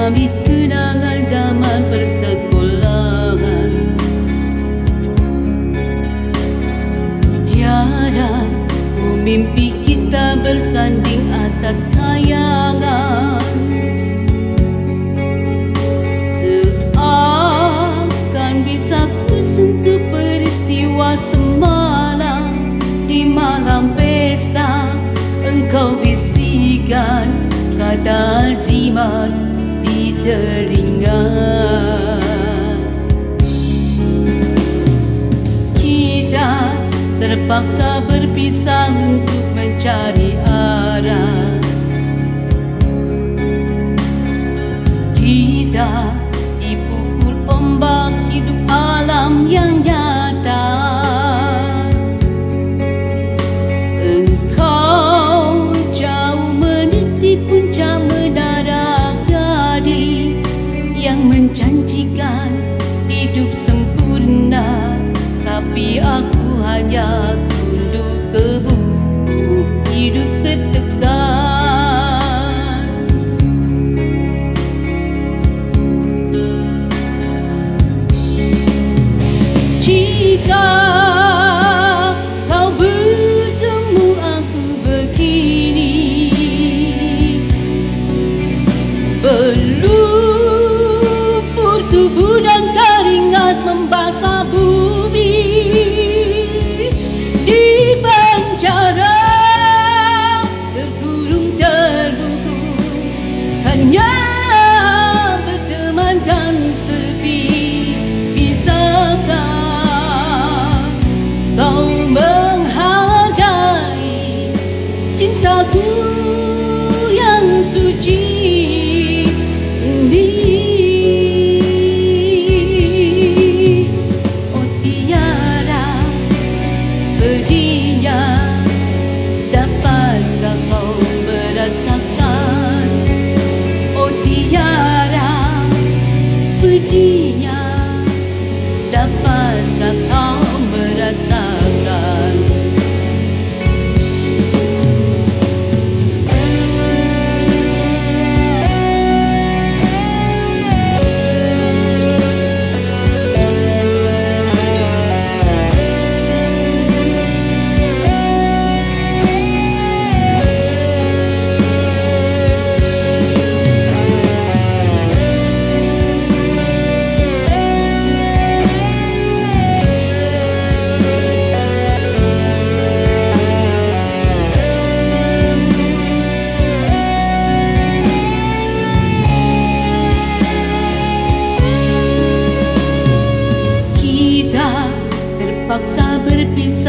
kami kenangan zaman persekolahan. Tiada ku mimpi kita bersanding atas kayangan. Seakan bisa ku sentuh peristiwa semalam. Di malam pesta engkau bisikan kata azimat terpaksa berpisah untuk mencari arah. Kita dipukul ombak hidup alam yang nyata Kau bertemu aku begini Berlumpur tubuh dan keringat membasah bumi Di penjara terkurung terhukum Hanya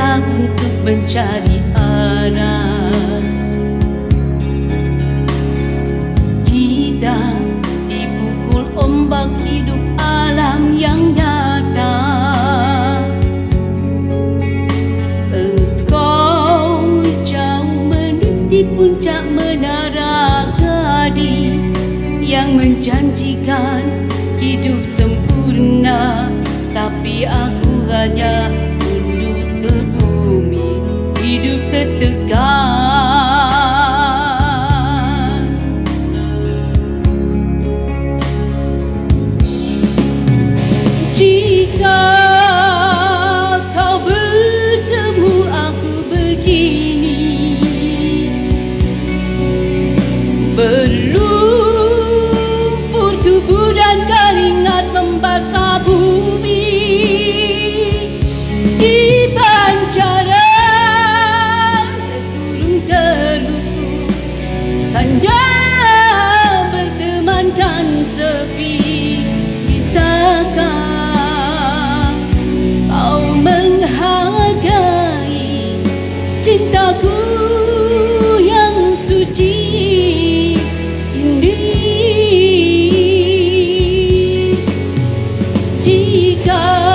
untuk mencari arah Kita dipukul ombak hidup alam yang nyata. Engkau jauh meniti puncak menara gading Yang menjanjikan hidup sempurna. Tapi aku hanya Hidup Go.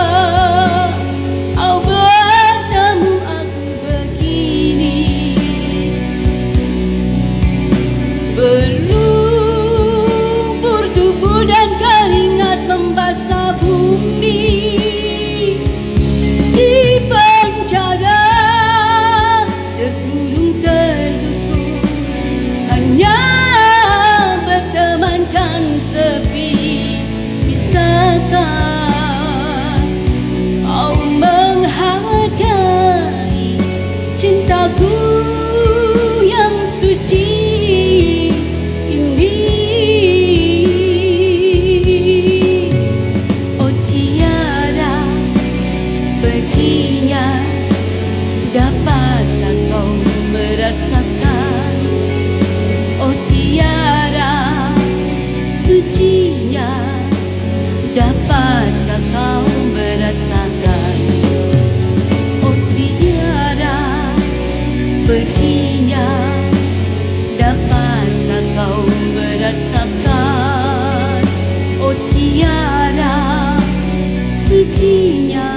Betina, dapatkah kau merasakan? Ocyara, Tiada